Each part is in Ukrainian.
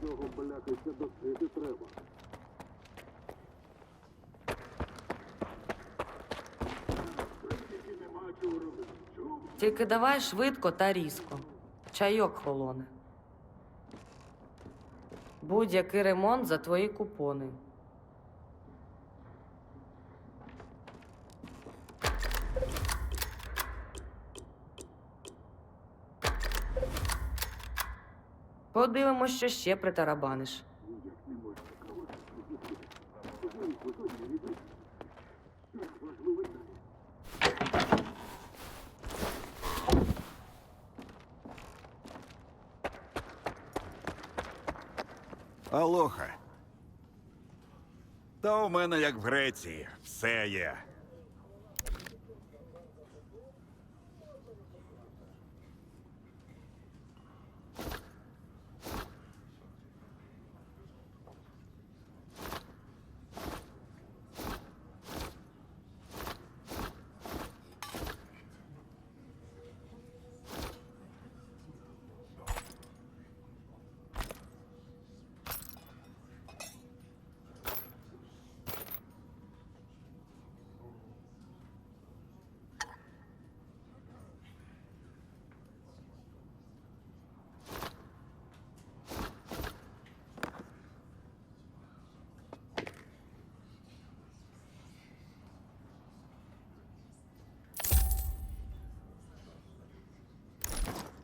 цього, бляха, ще досити треба. Тільки давай швидко та різко. Чайок холоне. Будь-який ремонт за твої купони. Подивимось, що ще притарабаниш. Алоха. Та у мене, як в Греції, все є.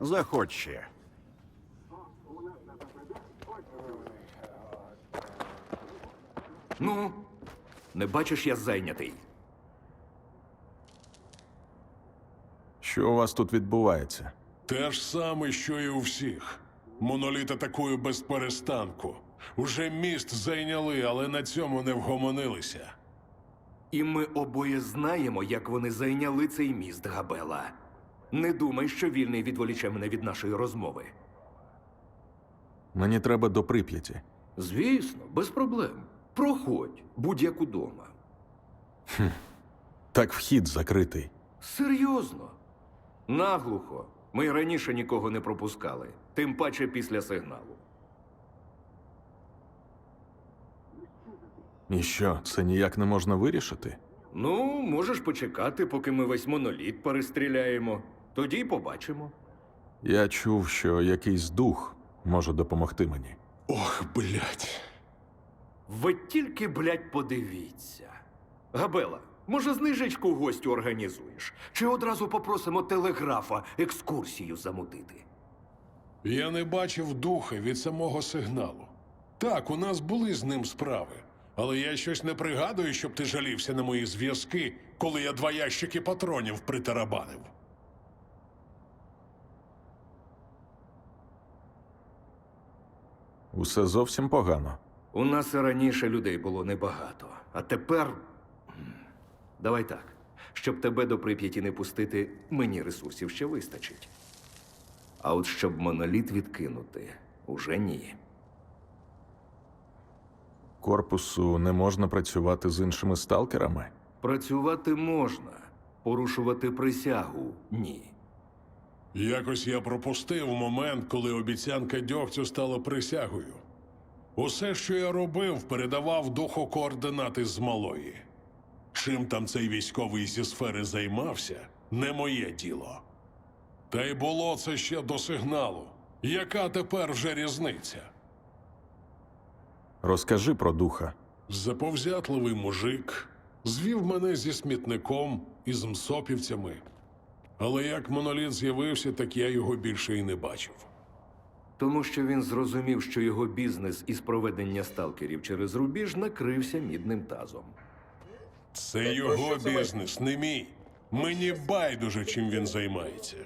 Заходь ще. Ну, не бачиш, я зайнятий. Що у вас тут відбувається? Те ж саме, що і у всіх. Моноліт атакує без перестанку. Уже міст зайняли, але на цьому не вгомонилися. І ми обоє знаємо, як вони зайняли цей міст Габела. Не думай, що вільний відволіче мене від нашої розмови. Мені треба до Прип'яті. Звісно, без проблем. Проходь, будь-як удома. Так вхід закритий. Серйозно. Наглухо. Ми раніше нікого не пропускали, тим паче після сигналу. І що, це ніяк не можна вирішити? Ну, можеш почекати, поки ми весь моноліт перестріляємо. Тоді й побачимо. Я чув, що якийсь дух може допомогти мені. Ох, блядь. Ви тільки, блядь, подивіться. Габела, може, знижечку гостю організуєш? Чи одразу попросимо телеграфа екскурсію замутити? Я не бачив духа від самого сигналу. Так, у нас були з ним справи. Але я щось не пригадую, щоб ти жалівся на мої зв'язки, коли я два ящики патронів притарабанив. Усе зовсім погано. У нас і раніше людей було небагато, а тепер. Давай так. Щоб тебе до прип'яті не пустити, мені ресурсів ще вистачить. А от щоб моноліт відкинути, уже ні. Корпусу не можна працювати з іншими сталкерами. Працювати можна, порушувати присягу ні. Якось я пропустив момент, коли обіцянка дьогцю стала присягою. Усе, що я робив, передавав духу координати з малої. Чим там цей військовий зі сфери займався, не моє діло. Та й було це ще до сигналу. Яка тепер вже різниця? Розкажи про духа. Заповзятливий мужик звів мене зі смітником і з мсопівцями. Але як моноліт з'явився, так я його більше і не бачив. Тому що він зрозумів, що його бізнес із проведення сталкерів через рубіж накрився мідним тазом. Це його бізнес, не мій. Мені байдуже, чим він займається.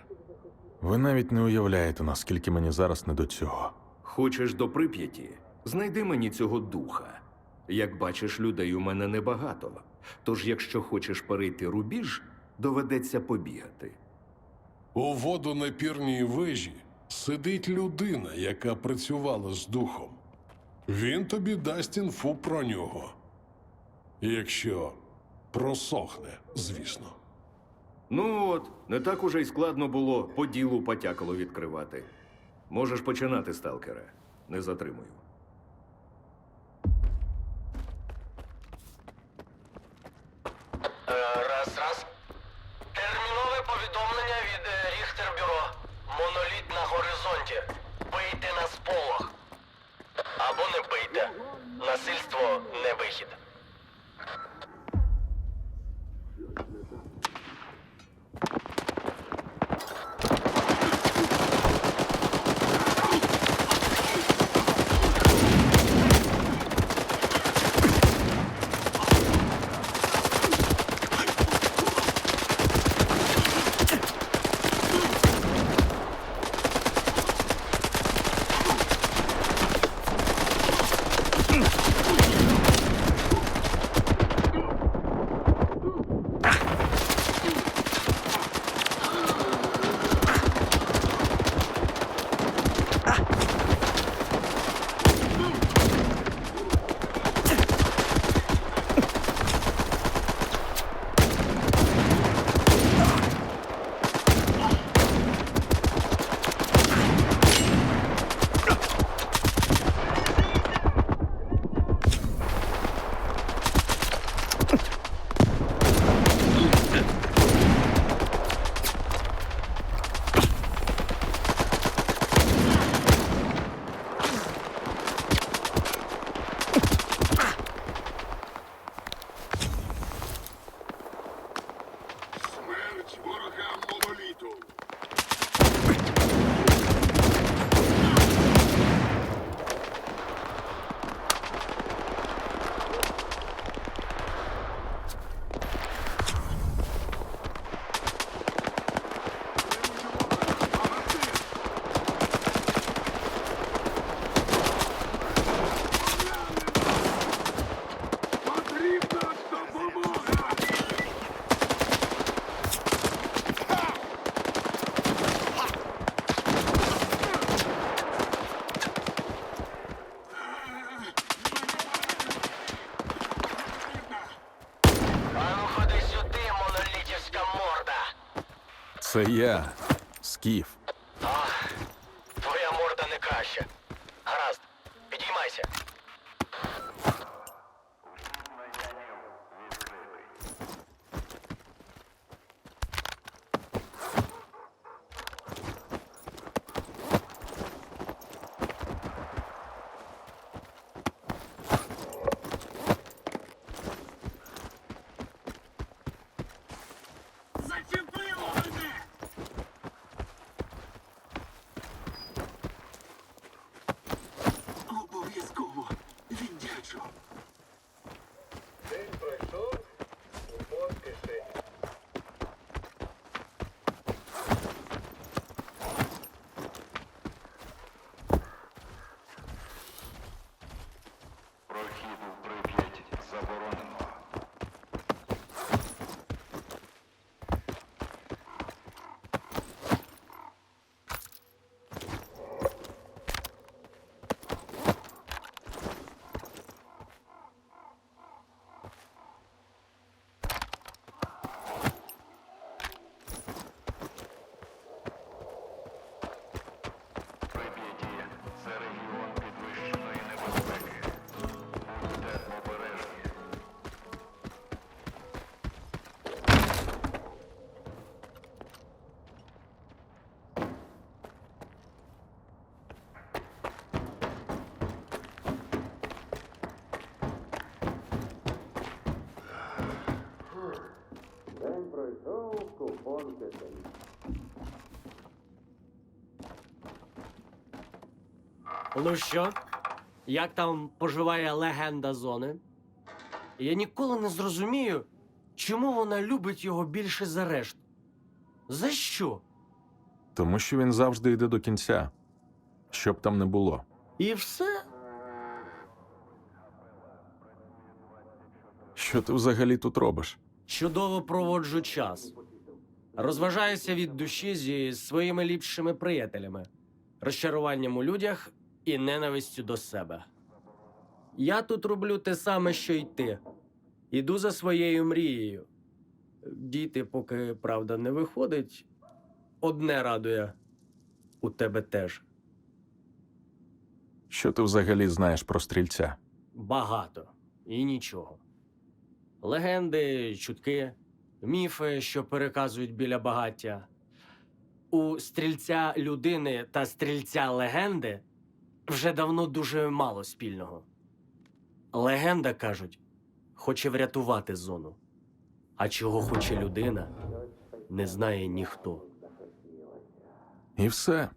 Ви навіть не уявляєте, наскільки мені зараз не до цього. Хочеш до прип'яті? Знайди мені цього духа. Як бачиш, людей у мене небагато. Тож, якщо хочеш перейти рубіж, доведеться побігати. У водонапірній вежі сидить людина, яка працювала з духом. Він тобі дасть інфу про нього. Якщо просохне, звісно. Ну от, не так уже й складно було по ділу потякало відкривати. Можеш починати, сталкере. Не затримую. Насильство не вихід. Monolito. Це я, Скіф. Ну що, як там поживає легенда зони? Я ніколи не зрозумію, чому вона любить його більше за решту. За що? Тому що він завжди йде до кінця, що б там не було. І все? Що ти взагалі тут робиш? Чудово проводжу час. Розважаюся від душі зі своїми ліпшими приятелями, розчаруванням у людях і ненавистю до себе. Я тут роблю те саме, що й ти. Іду за своєю мрією. Діти, поки правда не виходить, одне радує у тебе теж. Що ти взагалі знаєш про стрільця? Багато і нічого. Легенди, чутки, міфи, що переказують біля багаття. У стрільця людини та стрільця легенди вже давно дуже мало спільного. Легенда, кажуть, хоче врятувати зону. А чого хоче людина, не знає ніхто. І все.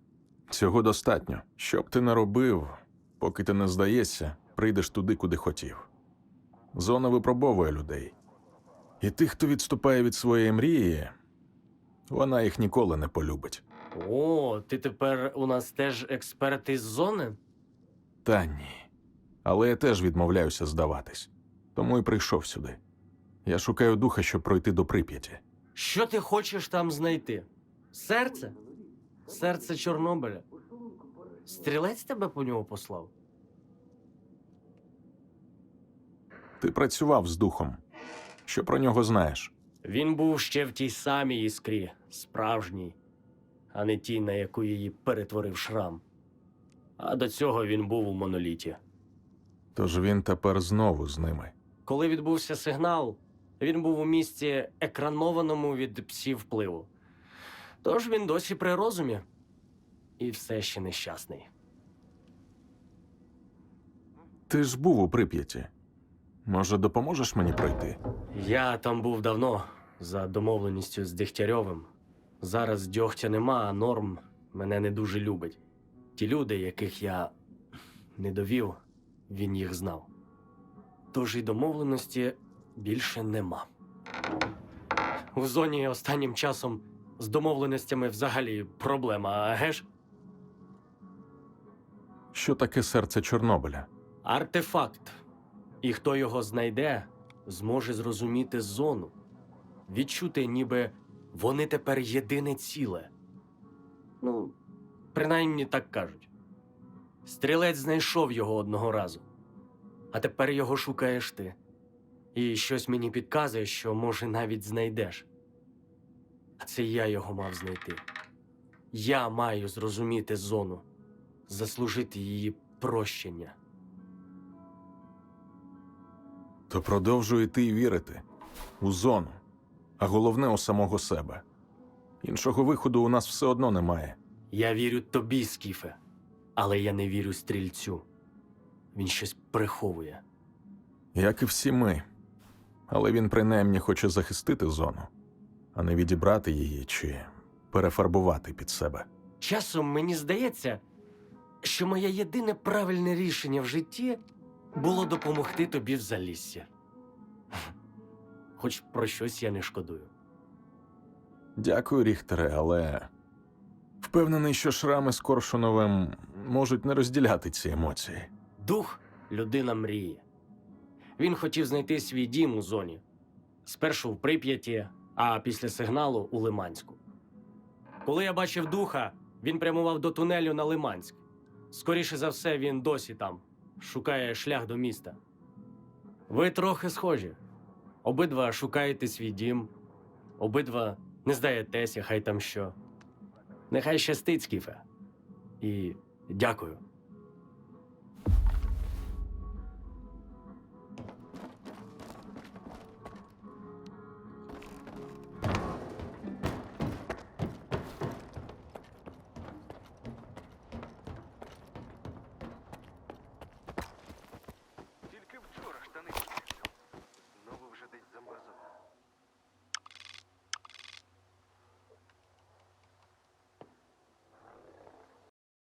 Цього достатньо. Що б ти не робив, поки ти не здаєшся, прийдеш туди, куди хотів. Зона випробовує людей. І тих, хто відступає від своєї мрії, вона їх ніколи не полюбить. О, ти тепер у нас теж експерт із зони? Та ні. Але я теж відмовляюся здаватись. Тому і прийшов сюди. Я шукаю духа, щоб пройти до Прип'яті. Що ти хочеш там знайти? Серце? Серце Чорнобиля. Стрілець тебе по нього послав? Ти працював з духом. Що про нього знаєш? Він був ще в тій самій іскрі, справжній, а не тій, на яку її перетворив шрам. А до цього він був у моноліті. Тож він тепер знову з ними. Коли відбувся сигнал, він був у місці екранованому від псів впливу. Тож він досі при розумі і все ще нещасний. Ти ж був у Прип'яті. Може, допоможеш мені пройти? Я там був давно, за домовленістю з Дегтярьовим. Зараз дьогтя нема, а норм мене не дуже любить. Ті люди, яких я не довів, він їх знав. Тож і домовленості більше нема. У зоні останнім часом з домовленостями взагалі проблема, а геш? Що таке серце Чорнобиля? Артефакт. І хто його знайде, зможе зрозуміти зону, відчути, ніби вони тепер єдине ціле. Ну, принаймні так кажуть. Стрілець знайшов його одного разу, а тепер його шукаєш ти. І щось мені підказує, що, може, навіть знайдеш. А це я його мав знайти. Я маю зрозуміти зону, заслужити її прощення. То продовжуй йти вірити у зону, а головне у самого себе. Іншого виходу у нас все одно немає. Я вірю тобі, Скіфе, але я не вірю стрільцю. Він щось приховує. Як і всі ми. Але він принаймні хоче захистити зону, а не відібрати її чи перефарбувати під себе. Часом мені здається, що моє єдине правильне рішення в житті було допомогти тобі в заліссі. Хоч про щось я не шкодую. Дякую, Ріхтере, але впевнений, що шрами з Коршуновим можуть не розділяти ці емоції. Дух людина мріє. Він хотів знайти свій дім у зоні. Спершу в Прип'яті, а після сигналу у Лиманську. Коли я бачив духа, він прямував до тунелю на Лиманськ. Скоріше за все, він досі там, шукає шлях до міста. Ви трохи схожі. Обидва шукаєте свій дім, обидва не здаєтеся, хай там що. Нехай щастить, Скіфе. І дякую.